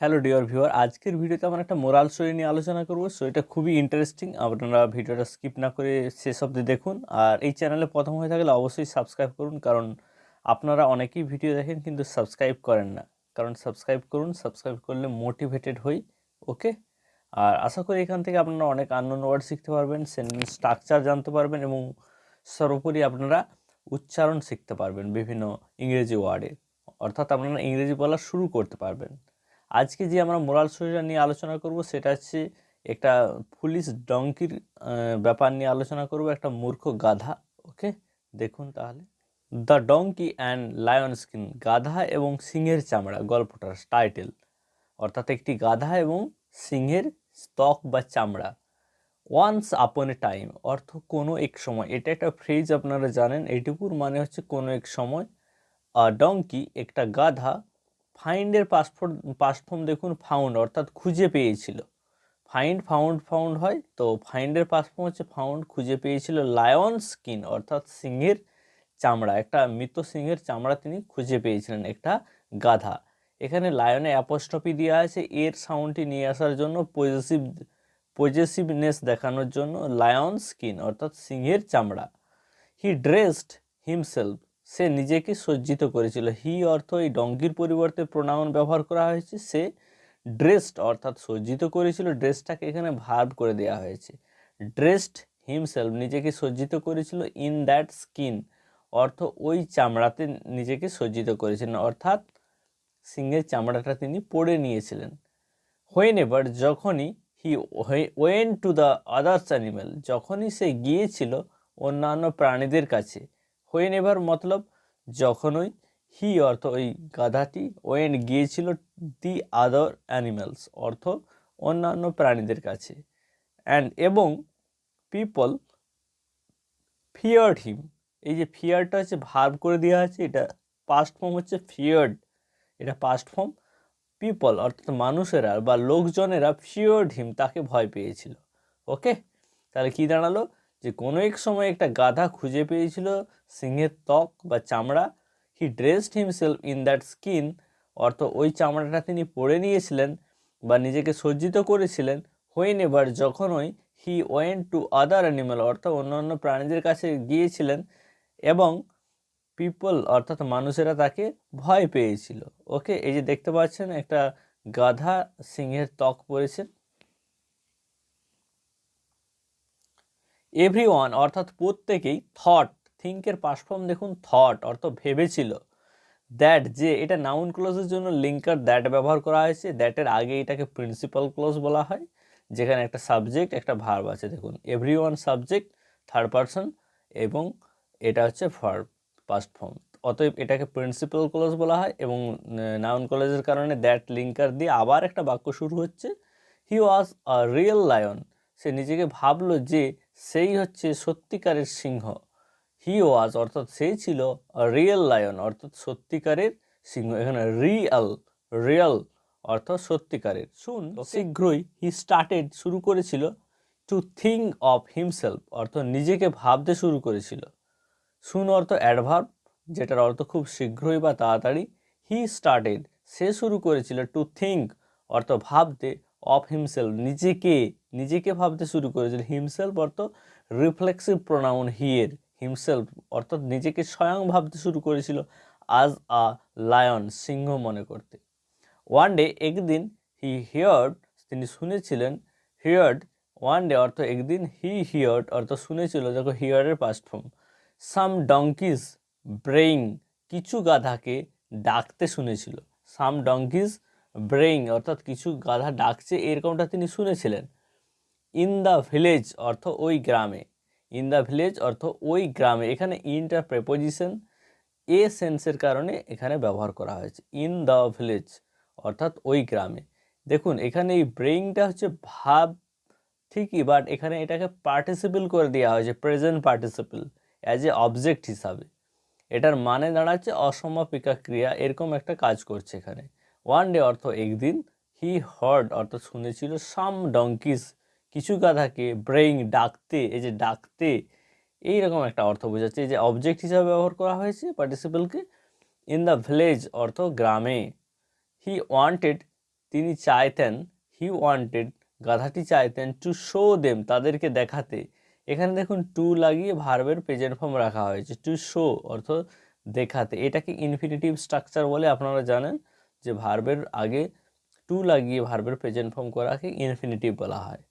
Hello dear viewer আজকের ভিডিওতে আমরা একটা মোরাল স্টোরি নিয়ে আলোচনা করব। সো এটা খুবই ইন্টারেস্টিং আপনারা ভিডিওটা স্কিপ না করে শেষ অবধি দেখুন। আর এই চ্যানেলে প্রথম হয়ে থাকলে অবশ্যই সাবস্ক্রাইব করুন। কারণ আপনারা অনেকেই ভিডিও দেখেন কিন্তু সাবস্ক্রাইব করেন না। কারণ সাবস্ক্রাইব করুন সাবস্ক্রাইব করলে মোটিভেটেড হই। ওকে আর আশা করি এখান থেকে আপনারা অনেক আননোন ওয়ার্ড শিখতে পারবেন সেন্টেন্স স্ট্রাকচার জানতে পারবেন এবং সর্বোপরি আপনারা উচ্চারণ শিখতে পারবেন বিভিন্ন ইংরেজি ওয়ার্ডে অর্থাৎ আপনারা ইংরেজি বলা শুরু করতে পারবেন। আজকে যে আমরা মোরাল স্টোরিটা নিয়ে আলোচনা করব, সেটা হচ্ছে একটা পুলিশ ডঙ্কির ব্যাপার নিয়ে আলোচনা করব, একটা মূর্খ গাধা ওকে দেখুন তাহলে। The donkey and lion skin গাধা এবং সিংহের চামড়া, গল্পটার টাইটেল অর্থাৎ একটি গাধা এবং সিংহের স্তক বা চামড়া। ওয়ান্স আপন এ টাইম অর্থ কোনো এক সময়। এটা একটা ফ্রেজ আপনারা জানেন এইটুকুর মানে হচ্ছে কোনো এক সময়। ডঙ্কি একটা গাধা ফাইন্ডের পাসপোর্ট পাসফর্ম দেখুন ফাউন্ড অর্থাৎ খুঁজে পেয়েছিল। ফাইন্ড ফাউন্ড ফাউন্ড হয়, তো ফাইন্ডের পাসফর্ম হচ্ছে ফাউন্ড খুঁজে পেয়েছিল লায়ন স্কিন অর্থাৎ সিংহের চামড়া, একটা মৃত সিংহের চামড়া তিনি খুঁজে পেয়েছিলেন, একটা গাধা। এখানে লায়নে অ্যাপোস্টপি দেওয়া আছে, এর সাউন্ডটি নিয়ে আসার জন্য পজিটিভ পজেসিভনেস দেখানোর জন্য লায়ন স্কিন অর্থাৎ সিংহের চামড়া। হি ড্রেসড হিমসেলফ সে নিজেকে সজ্জিত করেছিল। হি অর্থ এই ডঙ্গির পরিবর্তে প্রোনাউন ব্যবহার করা হয়েছে। সে ড্রেসড অর্থাৎ সজ্জিত করেছিল। ড্রেসটাকে এখানে ভার্ব করে দেওয়া হয়েছে। ড্রেসড হিমসেলফ নিজেকে সজ্জিত করেছিল ইন দ্যাট স্কিন অর্থ ওই চামড়াতে নিজেকে সজ্জিত করেছিলেন। অর্থাৎ সিংহের চামড়াটা তিনি পরে নিয়েছিলেন। হোয়েন এবার যখনই he went to the others animal যখনই সে গিয়েছিল অন্যান্য প্রাণীদের কাছে হোয়েন এভার মতলব যখনই হি অর্থ ওই গাধাটি, ওয়েন গিয়েছিল দি আদার অ্যানিম্যালস, অর্থ অন্যান্য প্রাণীদের কাছে। অ্যান্ড এবং পিপল ফিয়ার্ড হিম। এই যে ফিয়ারটা হচ্ছে ভার্ব করে দেওয়া আছে, এটা পাস্ট ফর্ম হচ্ছে ফিয়ার্ড, এটা পাস্ট ফর্ম। পিপল অর্থাৎ মানুষেরা বা লোকজনেরা ফিয়ার্ড হিম তাকে ভয় পেয়েছিল। ওকে? তাহলে কী দাঁড়াল? যে কোনো এক সময় একটা গাধা খুঁজে পেয়েছিল সিংহের ত্বক বা চামড়া। He dressed himself in that skin অর্থ ওই চামড়াটা তিনি পরে নিয়েছিলেন বা নিজেকে সজ্জিত করেছিলেন। হোয়েন এবার যখন ওই he went to other animal অর্থাৎ অন্যান্য প্রাণীদের কাছে গিয়েছিলেন এবং পিপল অর্থাৎ মানুষেরা তাকে ভয় পেয়েছিল। ওকে এই যে দেখতে পাচ্ছেন, একটা গাধা সিংহের ত্বক পরেছেন। এভরি ওয়ান অর্থাৎ প্রত্যেকেই থট থিঙ্কের পাসফর্ম দেখুন থট অর্থ ভেবেছিল। দ্যাট যে, এটা নাউন ক্লোজের জন্য লিঙ্কার দ্যাট ব্যবহার করা হয়েছে দ্যাটের আগে এটাকে প্রিন্সিপাল ক্লোজ বলা হয়, যেখানে একটা সাবজেক্ট একটা ভার্ব আছে। দেখুন every one subject third person এবং এটা হচ্ছে ভার্ব পাস্ট ফর্ম অতএব এটাকে প্রিন্সিপাল ক্লোজ বলা হয়, এবং নাউন কলেজের কারণে দ্যাট লিঙ্কার দিয়ে আবার একটা বাক্য শুরু হচ্ছে। হি ওয়াজ আ রিয়েল লায়ন সে নিজেকে ভাবলো যে সেই হচ্ছে সত্যিকারের সিংহ। হি ওয়াজ অর্থাৎ সেই ছিল রিয়েল লায়ন অর্থাৎ সত্যিকারের সিংহ। এখানে রিয়াল রিয়াল অর্থাৎ সত্যিকারের। শুন শীঘ্রই হি স্টার্টেড শুরু করেছিল টু থিঙ্ক অফ হিমসেলফ অর্থ নিজেকে ভাবতে শুরু করেছিল। শুন অর্থ অ্যাডভার্ব যেটার অর্থ খুব শীঘ্রই বা তাড়াতাড়ি হি স্টার্টেড সে শুরু করেছিল টু থিঙ্ক অর্থ ভাবতে অফ হিমসেলফ নিজেকে নিজেকে ভাবতে শুরু করেছিল। হিমসেলফ অর্থ রিফ্লেক্সিভ প্রোনাউন হিয়ের হিমসেলফ অর্থাৎ নিজেকে স্বয়ং ভাবতে শুরু করেছিল আজ আ লায়ন সিংহ মনে করতে। ওয়ান ডে একদিন হি হিয়ার্ড তিনি শুনেছিলেন হিয়ার্ড ওয়ান ডে অর্থ একদিন হি হিয়ার্ড অর্থ শুনেছিল দেখো হিয়ার্ডের past form some donkeys braying কিছু গাধাকে ডাকতে শুনেছিল। সাম ডঙ্কিজ ব্রেইং, অর্থাৎ কিছু গাধা ডাকছে, এরকমটা তিনি শুনেছিলেন। ইন দ্য ভিলেজ অর্থ ওই গ্রামে। ইন দ্য ভিলেজ অর্থ ওই গ্রামে। এখানে ইনটা প্রেপোজিশন এ সেন্সের কারণে এখানে ব্যবহার করা হয়েছে। ইন দ্য ভিলেজ অর্থাৎ ওই গ্রামে। দেখুন, এখানে এই ব্রেইংটা হচ্ছে ভাব, ঠিকই বাট এখানে এটাকে পার্টিসিপেল করে দেওয়া হয়েছে present participle as a object হিসাবে। এটার মানে দাঁড়াচ্ছে অসমাপিকা ক্রিয়া, এরকম একটা কাজ করছে এখানে। ওয়ান ডে অর্থ একদিন হি হার্ড অর্থ শুনেছিল সাম ডঙ্কিস কিছু গাধাকে ব্রেইং ডাকতে, এই যে ডাকতে, এইরকম একটা অর্থ বোঝাচ্ছে যে অবজেক্ট হিসাবে ব্যবহার করা হয়েছে পার্টিসিপেলকে ইন দ্য ভিলেজ অর্থ গ্রামে। হি ওয়ান্টেড তিনি চাইতেন হি ওয়ান্টেড গাধাটি চাইতেন টু শো দেম তাদেরকে দেখাতে। এখানে দেখুন টু লাগিয়ে ভার্বের প্রেজেন্ট ফর্ম রাখা হয়েছে টু শো অর্থ দেখাতে। এটাকে ইনফিনিটিভ স্ট্রাকচার বলে আপনারা জানেন। যে ভার্বের আগে টু লাগিয়ে ভার্বের প্রেজেন্ট ফর্ম করাকে ইনফিনিটিভ বলা হয়।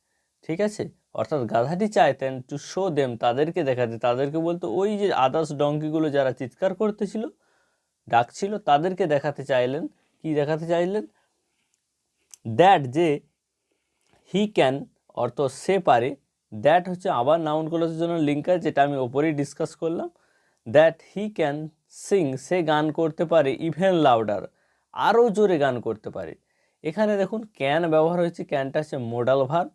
ঠিক আছে? অর্থাৎ গাধাটি চাইতেন টু শো দেম তাদেরকে দেখাতে, তাদেরকে বলতো, ওই যে আদার্স ডঙ্কিগুলো যারা চিৎকার করতেছিল, ডাকছিল, তাদেরকে দেখাতে চাইলেন। কি দেখাতে চাইলেন? দ্যাট যে হি ক্যান অর্থ সে পারে দ্যাট হচ্ছে আবার নাউন ক্লজের জন্য লিঙ্কার যেটা আমি ওপরেই ডিসকাস করলাম। দ্যাট হি ক্যান সিং সে গান করতে পারে ইভেন লাউডার আরও জোরে গান করতে পারে। এখানে দেখুন ক্যান ব্যবহার হয়েছে ক্যানটা হচ্ছে মোডাল ভার্ব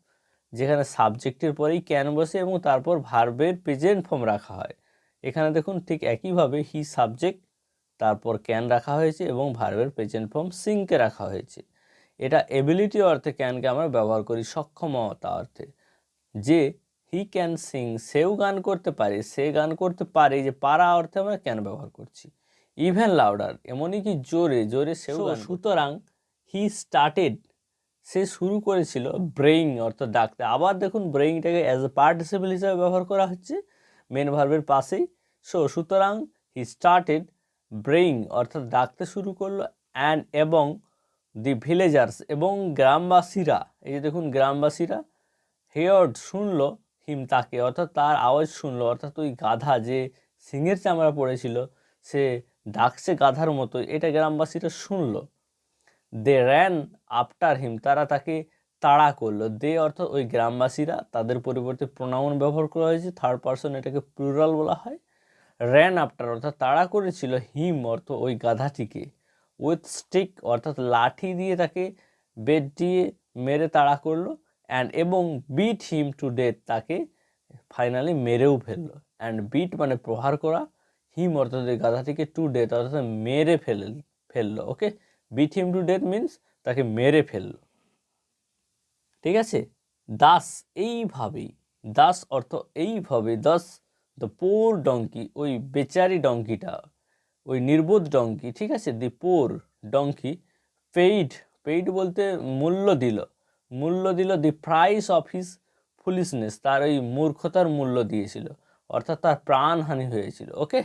যেখানে সাবজেক্টের পরেই ক্যান বসে এবং তারপর ভার্বের প্রেজেন্ট ফর্ম রাখা হয়। এখানে দেখুন, ঠিক একইভাবে হি সাবজেক্ট তারপর ক্যান রাখা হয়েছে এবং ভার্বের প্রেজেন্ট ফর্ম সিংকে রাখা হয়েছে। এটা এবিলিটি অর্থে ক্যানকে আমরা ব্যবহার করি, সক্ষমতা অর্থে। যে হি ক্যান সিং সেও গান করতে পারে, সে গান করতে পারে যে পারা অর্থে আমরা ক্যান ব্যবহার করছি। ইভেন লাউডার এমনই কি জোরে জোরে সেও সুতরাং হি স্টার্টেড সে শুরু করেছিল ব্রেইং অর্থাৎ ডাকতে। আবার দেখুন ব্রেইংটাকে অ্যাজ এ পার্টিসিপল হিসাবে ব্যবহার করা হচ্ছে মেন ভার্বের পাশেই। সো সুতরাং হি স্টার্টেড ব্রেইং অর্থাৎ ডাকতে শুরু করল অ্যান্ড এবং দি ভিলেজার্স এবং গ্রামবাসীরা এই যে দেখুন গ্রামবাসীরা হেয়ার্ড শুনলো হিম তাকে অর্থাৎ তার আওয়াজ শুনলো। অর্থাৎ ওই গাধা যে সিংহের চামড়া পড়েছিল সে ডাকছে গাধার মতো এটা গ্রামবাসীরা শুনলো। দে র্যান আফটার হিম তারা তাকে তাড়া করল। দে অর্থাৎ ওই গ্রামবাসীরা তাদের পরিবর্তে প্রোনাউন ব্যবহার করা হয়েছে থার্ড পার্সন এটাকে প্লুরাল বলা হয়। র্যান আফটার অর্থাৎ তাড়া করেছিল হিম অর্থ ওই গাধাটিকে। উইথ স্টিক অর্থাৎ লাঠি দিয়ে তাকে বেড দিয়ে মেরে তাড়া করল অ্যান্ড এবং বিট হিম টু ডেথ তাকে ফাইনালি মেরেও ফেলল। অ্যান্ড বিট মানে প্রহার করা হিম অর্থাৎ ওই গাধাটিকে টু ডেথ, অর্থাৎ মেরে ফেলে, ফেলল, okay? Beat him to death means তাকে মেরে ফেলল। ঠিক আছে? দাস এইভাবেই, দাস অর্থ এইভাবে, দাস দ্য পোর ডঙ্কি ওই বেচারি ডঙ্কিটা ওই নির্বোধ ডঙ্কি ঠিক আছে? The poor donkey paid paid বলতে মূল্য দিল মূল্য দিল the price of his foolishness তার ওই মূর্খতার মূল্য দিয়েছিল, অর্থাৎ তার প্রাণহানি হয়েছিল, ওকে?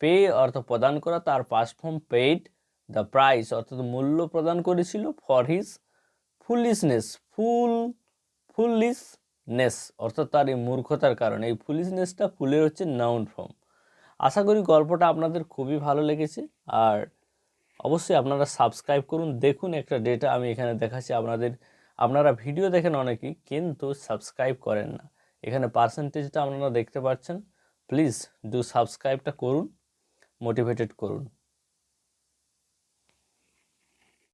পে অর্থ প্রদান করা, তার past form paid the price অর্থাৎ মূল্য প্রদান করেছিল for his foolishness fool foolishness অর্থাৎ তার এই মূর্খতার কারণে। এই ফুলিশনেসটা ফুলের হচ্ছে নাউন ফর্ম আশা করি গল্পটা আপনাদের খুবই ভালো লেগেছে, আর অবশ্যই আপনারা সাবস্ক্রাইব করুন। দেখুন একটা ডেটা আমি এখানে দেখাচ্ছি আপনাদের। আপনারা ভিডিও দেখেন অনেকেই, কিন্তু সাবস্ক্রাইব করেন না। এখানে পার্সেন্টেজটা আপনারা দেখতে পাচ্ছেন। প্লিজ ডু সাবস্ক্রাইবটা করুন। মোটিভেটেড করুন।